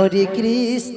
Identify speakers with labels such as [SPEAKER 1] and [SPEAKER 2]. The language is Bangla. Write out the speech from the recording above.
[SPEAKER 1] হরে কৃষ্ণ